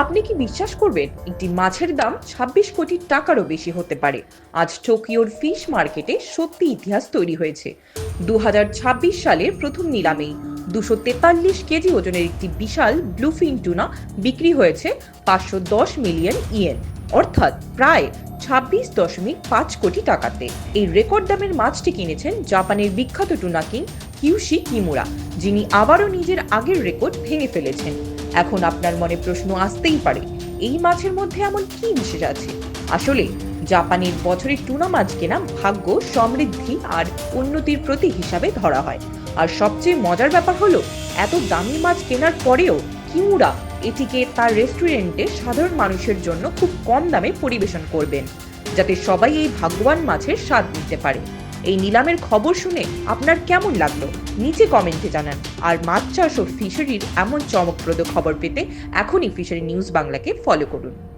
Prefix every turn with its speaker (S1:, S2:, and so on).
S1: আপনি কি বিশ্বাস করবেন, একটি মাছের দাম ২৬ কোটি টাকারও বেশি হতে পারে? আজ টোকিওর ফিশ মার্কেটে সত্যি ইতিহাস তৈরি হয়েছে। দু সালের প্রথম নিলামেই দুশো তেতাল্লিশ কেজি ওজনের একটি বিশাল ব্লুফিন টুনা বিক্রি হয়েছে পাঁচশো দশ মিলিয়ন ইয়েন, অর্থাৎ প্রায় ছাব্বিশ দশমিক পাঁচ কোটি টাকাতে। এই রেকর্ড দামের মাছটি কিনেছেন জাপানের বিখ্যাত টুনা কিং কিউশি কিমুরা, যিনি আবারও নিজের আগের রেকর্ড ভেঙে ফেলেছেন। এখন আপনার মনে প্রশ্ন আসতেই পারে, এই মাছের মধ্যে এমন কি বিশেষ আছে আসলে, জাপানের বছরের টুনা মাছ কেনা ভাগ্য সমৃদ্ধি আর উন্নতির প্রতীক হিসাবে ধরা হয়। আর সবচেয়ে মজার ব্যাপার হলো, এত দামি মাছ কেনার পরেও কিমুরা এটিকে তার রেস্টুরেন্টে সাধারণ মানুষের জন্য খুব কম দামে পরিবেশন করবেন, যাতে সবাই এই ভাগ্যবান মাছের স্বাদ নিতে পারে। এই নিলামের খবর শুনে আপনার কেমন লাগল? নিচে কমেন্টে জানান। আর মাছ চাষ ও ফিশারির এমন চমকপ্রদ খবর পেতে এখনই ফিশারি নিউজ বাংলাকে ফলো করুন।